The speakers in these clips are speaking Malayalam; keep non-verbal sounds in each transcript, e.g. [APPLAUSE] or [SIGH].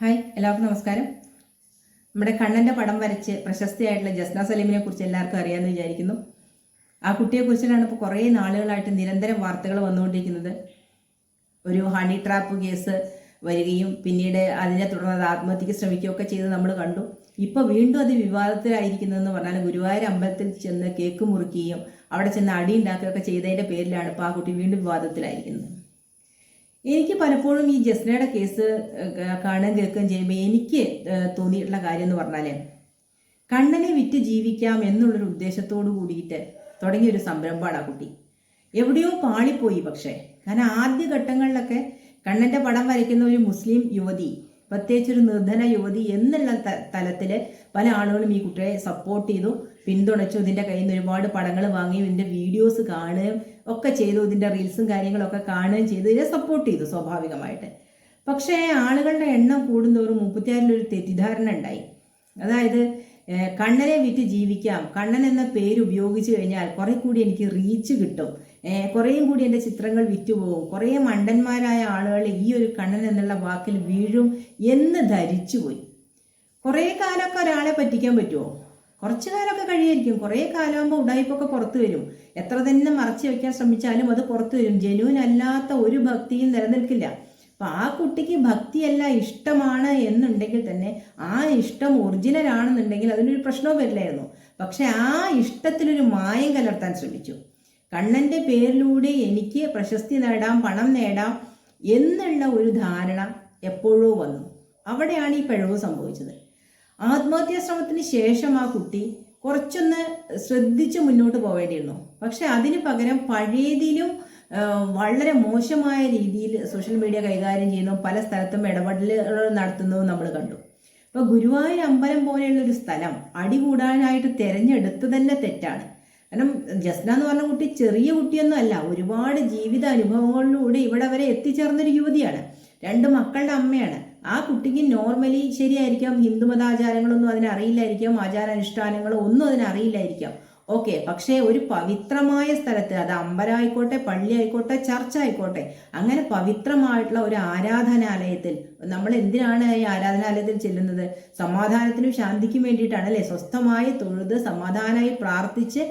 ഹായ് എല്ലാവർക്കും നമസ്കാരം. നമ്മുടെ കണ്ണന്റെ പടം വരച്ച് പ്രശസ്തിയായിട്ടുള്ള ജസ്ന സലീമിനെ കുറിച്ച് എല്ലാവർക്കും അറിയാമെന്ന് വിചാരിക്കുന്നു. ആ കുട്ടിയെ കുറിച്ചിട്ടാണ് ഇപ്പോൾ കുറേ നാളുകളായിട്ട് നിരന്തരം വാർത്തകൾ വന്നുകൊണ്ടിരിക്കുന്നത്. ഒരു ഹണി ട്രാപ്പ് കേസ് വരികയും പിന്നീട് അതിനെ തുടർന്ന് ആത്മഹത്യക്ക് ശ്രമിക്കുകയൊക്കെ ചെയ്ത് നമ്മൾ കണ്ടു. ഇപ്പോൾ വീണ്ടും അത് വിവാദത്തിലായിരിക്കുന്നതെന്ന് പറഞ്ഞാൽ ഗുരുവായൂർ അമ്പലത്തിൽ ചെന്ന് കേക്ക് മുറിക്കുകയും അവിടെ ചെന്ന് അടി ഉണ്ടാക്കുകയൊക്കെ ചെയ്തതിന്റെ പേരിലാണ് ഇപ്പോൾ ആ കുട്ടി വീണ്ടും വിവാദത്തിലായിരിക്കുന്നത്. എനിക്ക് പലപ്പോഴും ഈ ജസ്നയുടെ കേസ് കാണാൻ കേൾക്കുകയും ചെയ്യുമ്പോൾ എനിക്ക് തോന്നിയിട്ടുള്ള കാര്യം എന്ന് പറഞ്ഞാൽ കണ്ണനെ വിറ്റ് ജീവിക്കാം എന്നുള്ളൊരു ഉദ്ദേശത്തോടു കൂടിയിട്ട് തുടങ്ങിയ ഒരു സംരംഭമാണ് ആ കുട്ടി. എവിടെയോ പാളിപ്പോയി പക്ഷേ. കാരണം ആദ്യ ഘട്ടങ്ങളിലൊക്കെ കണ്ണന്റെ പടം വരയ്ക്കുന്ന ഒരു മുസ്ലിം യുവതി പ്രത്യേകിച്ച് ഒരു നിർധന യുവതി എന്നുള്ള തലത്തിൽ പല ആളുകളും ഈ കുട്ടിയെ സപ്പോർട്ട് ചെയ്തു പിന്തുണച്ചു. ഇതിന്റെ കയ്യിൽ നിന്ന് ഒരുപാട് പടങ്ങൾ വാങ്ങി ഇതിന്റെ വീഡിയോസ് കാണുകയും ഒക്കെ ചെയ്തു ഇതിന്റെ റീൽസും കാര്യങ്ങളൊക്കെ കാണുകയും ചെയ്തു. ഇതിനെ സപ്പോർട്ട് ചെയ്തു സ്വാഭാവികമായിട്ട്. പക്ഷേ ആളുകളുടെ എണ്ണം കൂടുന്തോറും മുപ്പത്തിയാറിലൊരു തെറ്റിദ്ധാരണ ഉണ്ടായി. അതായത് കണ്ണനെ വിറ്റ് ജീവിക്കാം. കണ്ണൻ എന്ന പേര് ഉപയോഗിച്ച് കഴിഞ്ഞാൽ കുറെ കൂടി എനിക്ക് റീച്ച് കിട്ടും. കുറേയും കൂടി എന്റെ ചിത്രങ്ങൾ വിറ്റുപോകും. കുറേ മണ്ടന്മാരായ ആളുകൾ ഈ ഒരു കണ്ണൻ എന്നുള്ള വാക്കിൽ വീഴും എന്ന് ധരിച്ചുപോയി. കുറേ കാലമൊക്കെ ഒരാളെ പറ്റിക്കാൻ പറ്റുമോ? കുറച്ചു കാലമൊക്കെ കഴിയായിരിക്കും. കുറേ കാലമാകുമ്പോൾ ഉടായ്പൊക്കെ പുറത്തു വരും. എത്ര തന്നെ മറച്ചു വെക്കാൻ ശ്രമിച്ചാലും അത് പുറത്തു വരും. ജനുവിൻ അല്ലാത്ത ഒരു ഭക്തിയും നിലനിൽക്കില്ല. അപ്പം ആ കുട്ടിക്ക് ഭക്തിയല്ല ഇഷ്ടമാണ് എന്നുണ്ടെങ്കിൽ തന്നെ ആ ഇഷ്ടം ഒറിജിനൽ ആണെന്നുണ്ടെങ്കിൽ അതിനൊരു പ്രശ്നവും വരില്ലായിരുന്നു. പക്ഷെ ആ ഇഷ്ടത്തിലൊരു മായം കലർത്താൻ ശ്രമിച്ചു. കണ്ണന്റെ പേരിലൂടെ എനിക്ക് പ്രശസ്തി നേടാം പണം നേടാം എന്നുള്ള ഒരു ധാരണ എപ്പോഴോ വന്നു. അവിടെയാണ് ഈ പിഴവ് സംഭവിച്ചത്. ആത്മഹത്യാ ശ്രമത്തിന് ശേഷം ആ കുട്ടി കുറച്ചൊന്ന് ശ്രദ്ധിച്ച് മുന്നോട്ട് പോവേണ്ടിയിരുന്നു. പക്ഷെ അതിന് പകരം പഴയതിലും വളരെ മോശമായ രീതിയിൽ സോഷ്യൽ മീഡിയ കൈകാര്യം ചെയ്യുന്നു. പല സ്ഥലത്തും ഇടപെടലുകൾ നടത്തുന്നതും നമ്മൾ കണ്ടു. ഇപ്പൊ ഗുരുവായൂർ അമ്പലം പോലെയുള്ള ഒരു സ്ഥലം അടികൂടാനായിട്ട് തിരഞ്ഞെടുത്തു തന്നെ തെറ്റാണ്. കാരണം ജസ്ന എന്ന് പറഞ്ഞ കുട്ടി ചെറിയ കുട്ടിയൊന്നും അല്ല. ഒരുപാട് ജീവിത അനുഭവങ്ങളിലൂടെ ഇവിടെ വരെ എത്തിച്ചേർന്നൊരു യുവതിയാണ്. രണ്ട് മക്കളുടെ അമ്മയാണ്. ആ കുട്ടിക്ക് നോർമലി ശരിയായിരിക്കാം ഹിന്ദുമതാചാരങ്ങളൊന്നും അതിനറിയില്ലായിരിക്കാം ആചാരാനുഷ്ഠാനങ്ങളോ ഒന്നും അതിനറിയില്ലായിരിക്കാം ഓക്കെ പക്ഷേ ഒരു പവിത്രമായ സ്ഥലത്ത് അത് അമ്പലമായിക്കോട്ടെ പള്ളി ആയിക്കോട്ടെ ചർച്ച ആയിക്കോട്ടെ അങ്ങനെ പവിത്രമായിട്ടുള്ള ഒരു ആരാധനാലയത്തിൽ നമ്മൾ എന്തിനാണ് ഈ ആരാധനാലയത്തിൽ ചെല്ലുന്നത്? സമാധാനത്തിനും ശാന്തിക്കും വേണ്ടിയിട്ടാണ് അല്ലെ? സ്വസ്ഥമായി തൊഴുത് സമാധാനമായി പ്രാർത്ഥിച്ച്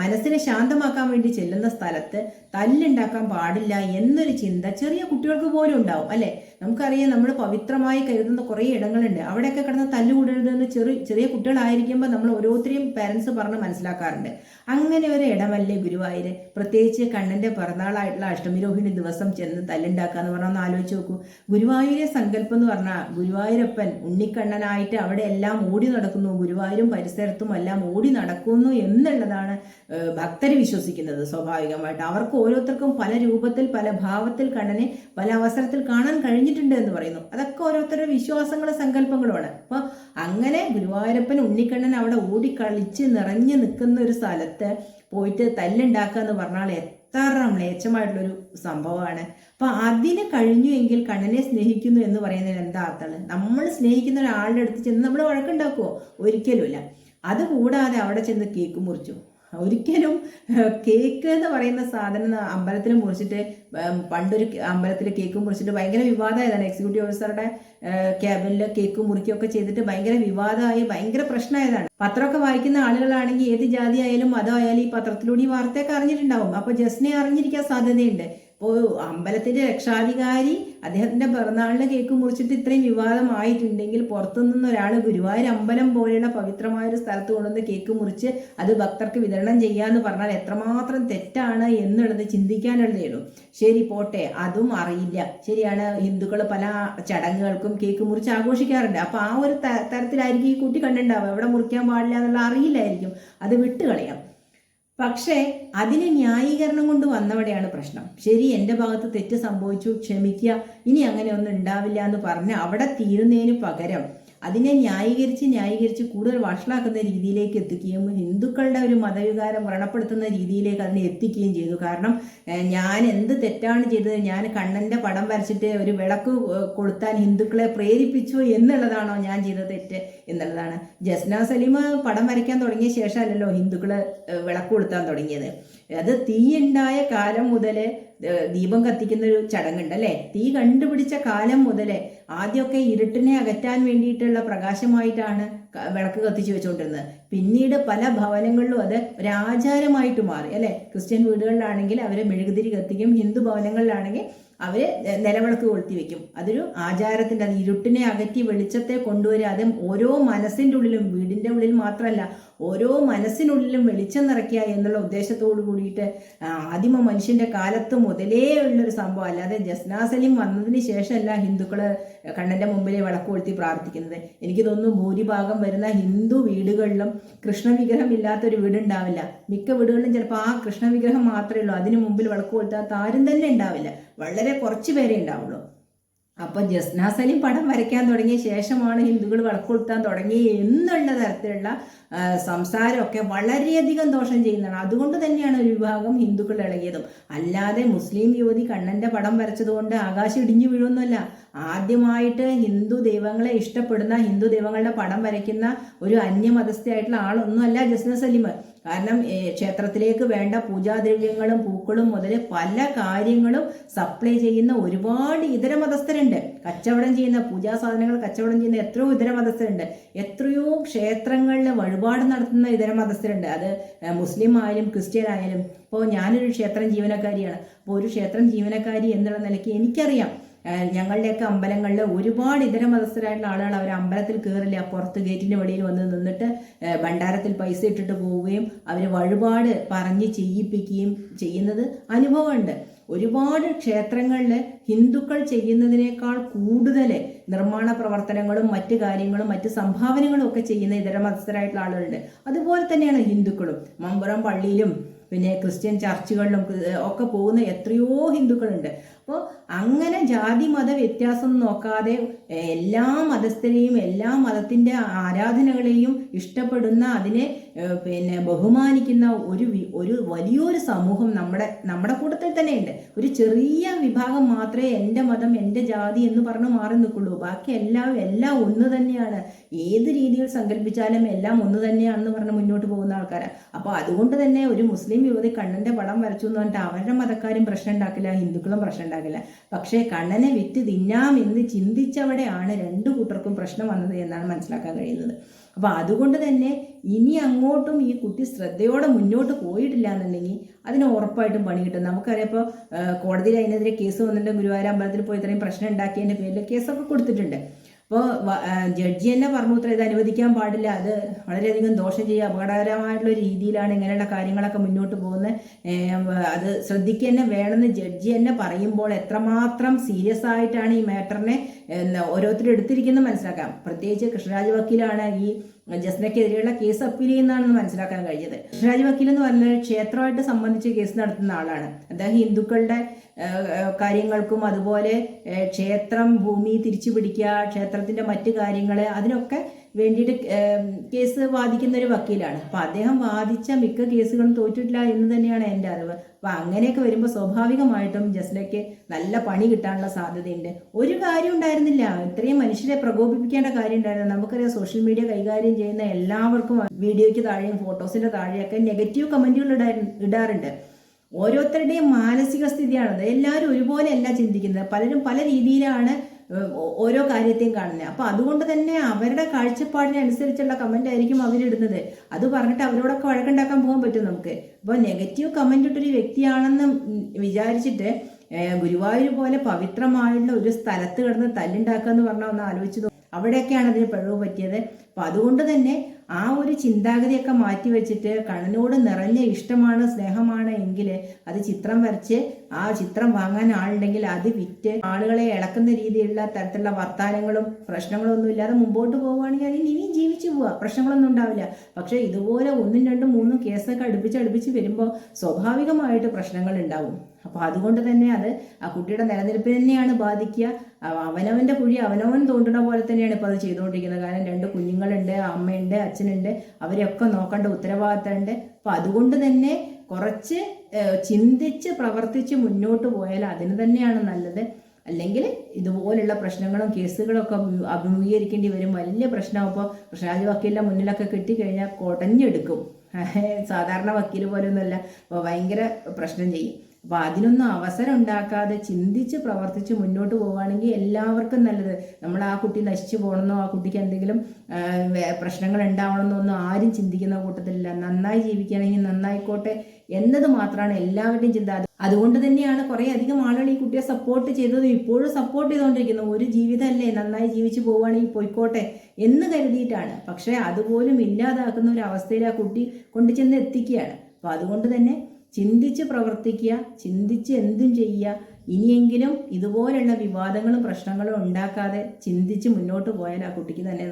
മനസ്സിനെ ശാന്തമാക്കാൻ വേണ്ടി ചെല്ലുന്ന സ്ഥലത്ത് തല്ലുണ്ടാക്കാൻ പാടില്ല എന്നൊരു ചിന്ത ചെറിയ കുട്ടികൾക്ക് പോലും ഉണ്ടാവും അല്ലെ? നമുക്കറിയാം നമ്മൾ പവിത്രമായി കരുതുന്ന കുറേ ഇടങ്ങളുണ്ട്. അവിടെയൊക്കെ കിടന്ന് തല്ലുകൂടരുതെന്ന് ചെറിയ ചെറിയ കുട്ടികളായിരിക്കുമ്പോൾ നമ്മൾ ഓരോരുത്തരെയും പാരൻസ് പറഞ്ഞ് മനസ്സിലാക്കാറുണ്ട്. അങ്ങനെ ഒരു ഇടമല്ലേ ഗുരുവായൂര്? പ്രത്യേകിച്ച് കണ്ണന്റെ പിറന്നാളായിട്ടുള്ള അഷ്ടമിരോഹിണി ദിവസം ചെന്ന് തല്ലുണ്ടാക്കുക എന്ന് പറഞ്ഞാൽ ഒന്ന് ആലോചിച്ച് നോക്കൂ. ഗുരുവായൂരെ സങ്കല്പം എന്ന് പറഞ്ഞാൽ ഗുരുവായൂരപ്പൻ ഉണ്ണിക്കണ്ണനായിട്ട് അവിടെ എല്ലാം ഓടി നടക്കുന്നു. ഗുരുവായൂരും പരിസരത്തും എല്ലാം ഓടി നടക്കുന്നു എന്നുള്ളതാണ് ഭക്തർ വിശ്വസിക്കുന്നത് സ്വാഭാവികമായിട്ട്. അവർക്ക് ഓരോരുത്തർക്കും പല രൂപത്തിൽ പല ഭാവത്തിൽ കണ്ണനെ പല അവസരത്തിൽ കാണാൻ കഴിഞ്ഞിട്ടുണ്ട് എന്ന് പറയുന്നു. അതൊക്കെ ഓരോരുത്തരുടെ വിശ്വാസങ്ങളും സങ്കല്പങ്ങളുമാണ്. അപ്പൊ അങ്ങനെ ഗുരുവായൂരപ്പൻ ഉണ്ണിക്കണ്ണൻ അവിടെ ഓടിക്കളിച്ച് നിറഞ്ഞു നിൽക്കുന്ന ഒരു സ്ഥലത്ത് പോയിട്ട് തല്ലുണ്ടാക്കുക എന്ന് പറഞ്ഞാൽ എത്ര മ്ലേച്ഛമായിട്ടുള്ളൊരു സംഭവമാണ്. അപ്പൊ അതിന് കഴിഞ്ഞു എങ്കിൽ കണ്ണനെ സ്നേഹിക്കുന്നു എന്ന് പറയുന്നതിന് എന്താ അർത്ഥമാണ് നമ്മൾ സ്നേഹിക്കുന്ന ഒരാളുടെ അടുത്ത് ചെന്ന് നമ്മൾ വഴക്കുണ്ടാക്കുമോ ഒരിക്കലുമില്ല. അതുകൂടാതെ അവിടെ ചെന്ന് കേക്ക് മുറിച്ചു. ഒരിക്കലും കേക്ക് എന്ന് പറയുന്ന സാധനം അമ്പലത്തിൽ മുറിച്ചിട്ട് പണ്ടൊരു അമ്പലത്തിൽ കേക്ക് മുറിച്ചിട്ട് ഭയങ്കര വിവാദമായതാണ്. എക്സിക്യൂട്ടീവ് ഓഫീസറുടെ ക്യാബിനിൽ കേക്ക് മുറിക്കുകയൊക്കെ ചെയ്തിട്ട് ഭയങ്കര വിവാദമായി ഭയങ്കര പ്രശ്നമായതാണ്. പത്രമൊക്കെ വായിക്കുന്ന ആളുകളാണെങ്കിൽ ഏത് ജാതി ആയാലും മതമായാലും ഈ പത്രത്തിലൂടെ ഈ വാർത്തയൊക്കെ അറിഞ്ഞിട്ടുണ്ടാവും. അപ്പോൾ ജസ്നെ അറിഞ്ഞിരിക്കാൻ സാധ്യതയുണ്ട്. അപ്പോൾ അമ്പലത്തിന്റെ രക്ഷാധികാരി അദ്ദേഹത്തിന്റെ പിറന്നാളിന് കേക്ക് മുറിച്ചിട്ട് ഇത്രയും വിവാദമായിട്ടുണ്ടെങ്കിൽ പുറത്തുനിന്ന് ഒരാൾ ഗുരുവായൂർ അമ്പലം പോലെയുള്ള പവിത്രമായ ഒരു സ്ഥലത്ത് കൊണ്ടുവന്ന് കേക്ക് മുറിച്ച് അത് ഭക്തർക്ക് വിതരണം ചെയ്യാന്ന് പറഞ്ഞാൽ എത്രമാത്രം തെറ്റാണ് എന്നുള്ളത് ചിന്തിക്കാനുള്ളതേ ഉള്ളൂ ശരി പോട്ടെ. അതും അറിയില്ല. ശരിയാണ് ഹിന്ദുക്കൾ പല ചടങ്ങുകൾക്കും കേക്ക് മുറിച്ച് ആഘോഷിക്കാറുണ്ട്. അപ്പൊ ആ ഒരു തരത്തിലായിരിക്കും ഈ കുട്ടി കണ്ടിട്ടുണ്ടാവുക. എവിടെ മുറിക്കാൻ പാടില്ല എന്നുള്ള അറിയില്ലായിരിക്കും. അത് വിട്ടുകളയാം. പക്ഷേ അതിന് ന്യായീകരണം കൊണ്ട് വന്നവിടെയാണ് പ്രശ്നം. ശരി എന്റെ ഭാഗത്ത് തെറ്റ് സംഭവിച്ചു ക്ഷമിക്കുക. ഇനി അങ്ങനെ ഒന്നും ഉണ്ടാവില്ല എന്ന് പറഞ്ഞ് അവിടെ തീരുന്നതിന് പകരം അതിനെ ന്യായീകരിച്ച് ന്യായീകരിച്ച് കൂടുതൽ വഷളാക്കുന്ന രീതിയിലേക്ക് എത്തിക്കുകയും ഹിന്ദുക്കളുടെ ഒരു മതവികാരം വ്രണപ്പെടുത്തുന്ന രീതിയിലേക്ക് അതിനെ എത്തിക്കുകയും ചെയ്തു. കാരണം ഞാൻ എന്ത് തെറ്റാണ് ചെയ്തത്? ഞാൻ കണ്ണന്റെ പടം വരച്ചിട്ട് ഒരു വിളക്ക് കൊളുത്താൻ ഹിന്ദുക്കളെ പ്രേരിപ്പിച്ചു എന്നുള്ളതാണോ ഞാൻ ചെയ്ത തെറ്റ്? എന്നുള്ളതാണ്. ജസ്ന സലീം പടം വരയ്ക്കാൻ തുടങ്ങിയ ശേഷമല്ലല്ലോ ഹിന്ദുക്കൾ വിളക്ക് കൊളുത്താൻ തുടങ്ങിയത്. അത് തീയുണ്ടായ കാലം മുതൽ ദീപം കത്തിക്കുന്ന ഒരു ചടങ്ങുണ്ട് അല്ലേ തീ കണ്ടുപിടിച്ച കാലം മുതലേ ആദ്യമൊക്കെ ഇരുട്ടിനെ അകറ്റാൻ വേണ്ടിയിട്ടുള്ള പ്രകാശമായിട്ടാണ് വിളക്ക് കത്തിച്ചു വെച്ചുകൊണ്ടിരുന്നത് പിന്നീട് പല ഭവനങ്ങളിലും അത് ഒരാചാരമായിട്ട് മാറി. അല്ലെ? ക്രിസ്ത്യൻ വീടുകളിലാണെങ്കിൽ അവർ മെഴുകുതിരി കത്തിക്കും ഹിന്ദു ഭവനങ്ങളിലാണെങ്കിൽ അവർ നിലവിളക്ക് കൊളുത്തി വെക്കും. അതൊരു ആചാരത്തിന്റെ അത് ഇരുട്ടിനെ അകറ്റി വെളിച്ചത്തെ കൊണ്ടുവരിക അതും ഓരോ മനസ്സിന്റെ ഉള്ളിലും വീടിന്റെ ഉള്ളിൽ മാത്രമല്ല ഓരോ മനസ്സിനുള്ളിലും വെളിച്ചം നിറയ്ക്കുക എന്നുള്ള ഉദ്ദേശത്തോടു കൂടിയിട്ട് ആദിമ മനുഷ്യന്റെ കാലത്ത് മുതലേ ഉള്ളൊരു സംഭവം. അല്ലാതെ ജസ്നാസലിം വന്നതിന് ശേഷമല്ല ഹിന്ദുക്കൾ കണ്ണന്റെ മുമ്പിൽ വിളക്ക് കൊളുത്തി പ്രാർത്ഥിക്കുന്നത്. എനിക്ക് തോന്നുന്നു ഭൂരിഭാഗം വരുന്ന ഹിന്ദു വീടുകളിലും കൃഷ്ണവിഗ്രഹം ഇല്ലാത്തൊരു വീടുണ്ടാവില്ല. മിക്ക വീടുകളിലും ചിലപ്പോൾ ആ കൃഷ്ണവിഗ്രഹം മാത്രമേ ഉള്ളൂ. അതിന് മുമ്പിൽ വിളക്ക് കൊളുത്താത്ത ആരും തന്നെ ഉണ്ടാവില്ല. വളരെ കുറച്ച് പേരെ ഉണ്ടാവുള്ളൂ. അപ്പൊ ജസ്ന സലീം പടം വരയ്ക്കാൻ തുടങ്ങിയ ശേഷമാണ് ഹിന്ദുക്കൾ വിളക്കൊളുത്താൻ തുടങ്ങി എന്നുള്ള തരത്തിലുള്ള സംസാരമൊക്കെ വളരെയധികം ദോഷം ചെയ്യുന്നതാണ്. അതുകൊണ്ട് തന്നെയാണ് ഒരു വിഭാഗം ഹിന്ദുക്കൾ ഇളകിയതും. അല്ലാതെ മുസ്ലിം യുവതി കണ്ണന്റെ പടം വരച്ചതുകൊണ്ട് ആകാശം ഇടിഞ്ഞു വീഴുമെന്നല്ല. ആദ്യമായിട്ട് ഹിന്ദു ദൈവങ്ങളെ ഇഷ്ടപ്പെടുന്ന ഹിന്ദു ദൈവങ്ങളുടെ പടം വരയ്ക്കുന്ന ഒരു അന്യമതസ്ഥയായിട്ടുള്ള ആളൊന്നുമല്ല ജസ്ന സലീം. കാരണം ക്ഷേത്രത്തിലേക്ക് വേണ്ട പൂജാദ്രവ്യങ്ങളും പൂക്കളും മുതൽ പല കാര്യങ്ങളും സപ്ലൈ ചെയ്യുന്ന ഒരുപാട് ഇതര മതസ്ഥരുണ്ട്. കച്ചവടം ചെയ്യുന്ന പൂജാ സാധനങ്ങൾ കച്ചവടം ചെയ്യുന്ന എത്രയോ ഇതര മതസ്ഥരുണ്ട്. എത്രയോ ക്ഷേത്രങ്ങളിൽ വഴിപാട് നടത്തുന്ന ഇതര മതസ്ഥരുണ്ട്. അത് മുസ്ലിം ആയാലും ക്രിസ്ത്യൻ ആയാലും. ഇപ്പോൾ ഞാനൊരു ക്ഷേത്രം ജീവനക്കാരിയാണ്. അപ്പോൾ ഒരു ക്ഷേത്രം ജീവനക്കാരി എന്നുള്ള നിലയ്ക്ക് എനിക്കറിയാം. ഞങ്ങളുടെയൊക്കെ അമ്പലങ്ങളിൽ ഒരുപാട് ഇതര മതസ്ഥരായിട്ടുള്ള ആളുകൾ അവർ അമ്പലത്തിൽ കയറില്ല പുറത്ത് ഗേറ്റിന്റെ വെളിയിൽ വന്ന് നിന്നിട്ട് ഭണ്ഡാരത്തിൽ പൈസ ഇട്ടിട്ട് പോവുകയും അവർ വഴിപാട് പറഞ്ഞ് ചെയ്യിപ്പിക്കുകയും ചെയ്യുന്നത് അനുഭവമുണ്ട്. ഒരുപാട് ക്ഷേത്രങ്ങളിൽ ഹിന്ദുക്കൾ ചെയ്യുന്നതിനേക്കാൾ കൂടുതൽ നിർമ്മാണ പ്രവർത്തനങ്ങളും മറ്റു കാര്യങ്ങളും മറ്റ് സംഭാവനകളും ഒക്കെ ചെയ്യുന്ന ഇതര മതസ്ഥരായിട്ടുള്ള ആളുകളുണ്ട്. അതുപോലെ തന്നെയാണ് ഹിന്ദുക്കളും. മമ്പുറം പള്ളിയിലും പിന്നെ ക്രിസ്ത്യൻ ചർച്ചുകളിലും ഒക്കെ പോകുന്ന എത്രയോ ഹിന്ദുക്കളുണ്ട്. അപ്പോൾ അങ്ങനെ ജാതി മത വ്യത്യാസം നോക്കാതെ എല്ലാ മതസ്ഥരെയും എല്ലാ മതത്തിന്റെ ആരാധനകളെയും ഇഷ്ടപ്പെടുന്ന അതിനെ പിന്നെ ബഹുമാനിക്കുന്ന ഒരു ഒരു വലിയൊരു സമൂഹം നമ്മുടെ നമ്മുടെ കൂട്ടത്തിൽ തന്നെയുണ്ട്. ഒരു ചെറിയ വിഭാഗം മാത്രമേ എന്റെ മതം എന്റെ ജാതി എന്ന് പറഞ്ഞ് മാറി നിൽക്കുള്ളൂ. ബാക്കി എല്ലാം എല്ലാം ഒന്ന് തന്നെയാണ്. ഏത് രീതിയിൽ സങ്കല്പിച്ചാലും എല്ലാം ഒന്ന് തന്നെയാണെന്ന് പറഞ്ഞ് മുന്നോട്ട് പോകുന്ന ആൾക്കാരാണ് അപ്പോൾ അതുകൊണ്ട് തന്നെ ഒരു മുസ്ലിം യുവതി കണ്ണന്റെ പടം വരച്ചു എന്ന് പറഞ്ഞിട്ട് അവരുടെ മതക്കാരും പ്രശ്നം ഉണ്ടാക്കില്ല ഹിന്ദുക്കളും പ്രശ്നം ഉണ്ടാക്കില്ല. പക്ഷേ കണ്ണനെ വിറ്റ് തിന്നാം എന്ന് ചിന്തിച്ചവിടെയാണ് രണ്ടു കൂട്ടർക്കും പ്രശ്നം വന്നത് എന്നാണ് മനസ്സിലാക്കാൻ കഴിയുന്നത്. അപ്പോൾ അതുകൊണ്ട് തന്നെ ഇനി അങ്ങോട്ടും ഈ കുട്ടി ശ്രദ്ധയോടെ മുന്നോട്ട് പോയിട്ടില്ല എന്നുണ്ടെങ്കിൽ അതിന് ഉറപ്പായിട്ടും പണി കിട്ടും. നമുക്കറിയാം ഇപ്പോൾ കോടതിയിൽ അതിനെതിരെ കേസ് വന്നിട്ടുണ്ട് ഗുരുവായൂർ അമ്പലത്തിൽ പോയി ഇത്രയും പ്രശ്നം ഉണ്ടാക്കിയതിന്റെ പേരിൽ കേസൊക്കെ കൊടുത്തിട്ടുണ്ട്. അപ്പോൾ ജഡ്ജി തന്നെ പറഞ്ഞു ഇത്ര ഇത് അനുവദിക്കാൻ പാടില്ല. അത് വളരെയധികം ദോഷം ചെയ്യുക. അപകടകരമായിട്ടുള്ള രീതിയിലാണ് ഇങ്ങനെയുള്ള കാര്യങ്ങളൊക്കെ മുന്നോട്ട് പോകുന്നത് അത് ശ്രദ്ധിക്കുക തന്നെ വേണമെന്ന് ജഡ്ജി തന്നെ പറയുമ്പോൾ എത്രമാത്രം സീരിയസ് ആയിട്ടാണ് ഈ മാറ്ററിനെ ഓരോരുത്തരും എടുത്തിരിക്കുന്നത് മനസ്സിലാക്കാം. പ്രത്യേകിച്ച് കൃഷ്ണരാജ് വക്കീലാണ് ഈ ജസ്നയ്ക്കെതിരെയുള്ള കേസ് അപ്പീൽ ചെയ്യുന്നതാണെന്ന് മനസ്സിലാക്കാൻ കഴിഞ്ഞത്. കൃഷ്ണരാജ് വക്കീൽ എന്ന് പറഞ്ഞാൽ ക്ഷേത്രമായിട്ട് സംബന്ധിച്ച് കേസ് നടത്തുന്ന ആളാണ്. അദ്ദേഹം ഹിന്ദുക്കളുടെ കാര്യങ്ങൾക്കും അതുപോലെ ക്ഷേത്രം ഭൂമി തിരിച്ചു പിടിക്കുക ക്ഷേത്രത്തിന്റെ മറ്റു കാര്യങ്ങൾ അതിനൊക്കെ വേണ്ടിയിട്ട് കേസ് വാദിക്കുന്ന ഒരു വക്കീലാണ്. അപ്പൊ അദ്ദേഹം വാദിച്ച മിക്ക കേസുകളും തോറ്റിട്ടില്ല എന്ന് തന്നെയാണ് എന്റെ അറിവ്. അപ്പൊ അങ്ങനെയൊക്കെ വരുമ്പോൾ സ്വാഭാവികമായിട്ടും ജസ്ലയ്ക്ക് നല്ല പണി കിട്ടാനുള്ള സാധ്യതയുണ്ട്. ഒരു കാര്യം ഉണ്ടായിരുന്നില്ല. ഇത്രയും മനുഷ്യരെ പ്രകോപിപ്പിക്കേണ്ട കാര്യം ഉണ്ടായിരുന്നു നമുക്കറിയാം സോഷ്യൽ മീഡിയ കൈകാര്യം ചെയ്യുന്ന എല്ലാവർക്കും വീഡിയോയ്ക്ക് താഴെയും ഫോട്ടോസിന്റെ താഴെയൊക്കെ നെഗറ്റീവ് കമന്റുകൾ ഇടാറുണ്ട്. ഓരോരുത്തരുടെയും മാനസിക സ്ഥിതിയാണത്. എല്ലാവരും ഒരുപോലെ അല്ല ചിന്തിക്കുന്നത്. പലരും പല രീതിയിലാണ് ഓരോ കാര്യത്തെയും കാണുന്നത് അപ്പോൾ അതുകൊണ്ട് തന്നെ അവരുടെ കാഴ്ചപ്പാടിനനുസരിച്ചുള്ള കമന്റ് ആയിരിക്കും അവരിടുന്നത്. അത് പറഞ്ഞിട്ട് അവരോടൊക്കെ വഴക്കുണ്ടാക്കാൻ പോകാൻ പറ്റും നമുക്ക്. അപ്പോൾ നെഗറ്റീവ് കമന്റ് ഇട്ടൊരു വ്യക്തിയാണെന്ന് വിചാരിച്ചിട്ട് ഗുരുവായൂർ പോലെ പവിത്രമായുള്ള ഒരു സ്ഥലത്ത് കിടന്ന് തല്ലുണ്ടാക്കുക എന്ന് പറഞ്ഞാൽ ഒന്ന് ആലോചിച്ച്. അവിടെയൊക്കെയാണ് അതിന് പിഴവ് പറ്റിയത്. അപ്പൊ അതുകൊണ്ട് തന്നെ ആ ഒരു ചിന്താഗതിയൊക്കെ മാറ്റി വെച്ചിട്ട് കണ്ണിനോട് നിറഞ്ഞ ഇഷ്ടമാണ് സ്നേഹമാണ് എങ്കിൽ അത് ചിത്രം വരച്ച് ആ ചിത്രം വാങ്ങാൻ ആളുണ്ടെങ്കിൽ അത് വിറ്റ് ആളുകളെ ഇളക്കുന്ന രീതിയിലുള്ള തരത്തിലുള്ള വർത്താനങ്ങളും പ്രശ്നങ്ങളും ഒന്നും ഇല്ലാതെ മുമ്പോട്ട് പോവുകയാണെങ്കിൽ അതിന് ഇനിയും ജീവിച്ചു പോവുക പ്രശ്നങ്ങളൊന്നും ഉണ്ടാവില്ല. പക്ഷെ ഇതുപോലെ ഒന്നും രണ്ടും മൂന്നും കേസൊക്കെ അടുപ്പിച്ച് അടുപ്പിച്ച് വരുമ്പോൾ സ്വാഭാവികമായിട്ട് പ്രശ്നങ്ങൾ ഉണ്ടാവും. അപ്പൊ അതുകൊണ്ട് തന്നെ അത് ആ കുട്ടിയുടെ നിലനിൽപ്പിനെ തന്നെയാണ് ബാധിക്കുക. അവ- അവനവന്റെ കുഴി അവനവൻ തോണ്ടുന്ന പോലെ തന്നെയാണ് ഇപ്പോൾ അത് ചെയ്തുകൊണ്ടിരിക്കുന്നത്. കാരണം രണ്ട് കുഞ്ഞുങ്ങളുണ്ട് അമ്മയുണ്ട് അച്ഛനുണ്ട്. അവരെയൊക്കെ നോക്കേണ്ട ഉത്തരവാദിത്തമുണ്ട്. അപ്പൊ അതുകൊണ്ട് തന്നെ കുറച്ച് ചിന്തിച്ച് പ്രവർത്തിച്ച് മുന്നോട്ട് പോയാൽ അതിന് തന്നെയാണ് നല്ലത്. അല്ലെങ്കിൽ ഇതുപോലുള്ള പ്രശ്നങ്ങളും കേസുകളും ഒക്കെ അഭിമുഖീകരിക്കേണ്ടി വരും. വലിയ പ്രശ്നം ഇപ്പോൾ കൃഷ്ണരാജ് വക്കീലിന്റെ മുന്നിലൊക്കെ കിട്ടിക്കഴിഞ്ഞാൽ കുടഞ്ഞെടുക്കും. [LAUGHS] സാധാരണ വക്കീൽ പോലെയൊന്നുമല്ല ഭയങ്കര പ്രശ്നം ചെയ്യും. അപ്പോൾ അതിനൊന്നും അവസരം ഉണ്ടാക്കാതെ ചിന്തിച്ച് പ്രവർത്തിച്ച് മുന്നോട്ട് പോവുകയാണെങ്കിൽ എല്ലാവർക്കും നല്ലത്. നമ്മൾ ആ കുട്ടി നശിച്ചു പോകണമെന്നോ ആ കുട്ടിക്ക് എന്തെങ്കിലും പ്രശ്നങ്ങൾ ഉണ്ടാവണമെന്നോ ഒന്നും ആരും ചിന്തിക്കുന്ന കൂട്ടത്തിലില്ല. നന്നായി ജീവിക്കുകയാണെങ്കിൽ നന്നായിക്കോട്ടെ എന്നത് മാത്രമാണ് എല്ലാവരുടെയും ചിന്ത. അതുകൊണ്ട് തന്നെയാണ് കുറേ അധികം ആളുകൾ ഈ കുട്ടിയെ സപ്പോർട്ട് ചെയ്തതും ഇപ്പോഴും സപ്പോർട്ട് ചെയ്തുകൊണ്ടിരിക്കുന്നു. ഒരു ജീവിതമല്ലേ നന്നായി ജീവിച്ചു പോവുകയാണെങ്കിൽ പോയിക്കോട്ടെ എന്ന് കരുതിയിട്ടാണ്. പക്ഷേ അതുപോലും ഇല്ലാതാക്കുന്ന ഒരു അവസ്ഥയിൽ ആ കുട്ടി കൊണ്ടു ചെന്ന് എത്തിക്കുകയാണ്. അപ്പോൾ അതുകൊണ്ട് തന്നെ ചിന്തിച്ച് പ്രവർത്തിക്കുക ചിന്തിച്ച് എന്തും ചെയ്യുക. ഇനിയെങ്കിലും ഇതുപോലുള്ള വിവാദങ്ങളും പ്രശ്നങ്ങളും ഉണ്ടാക്കാതെ ചിന്തിച്ച് മുന്നോട്ട് പോയാൽ ആ കുട്ടിക്ക് തന്നെ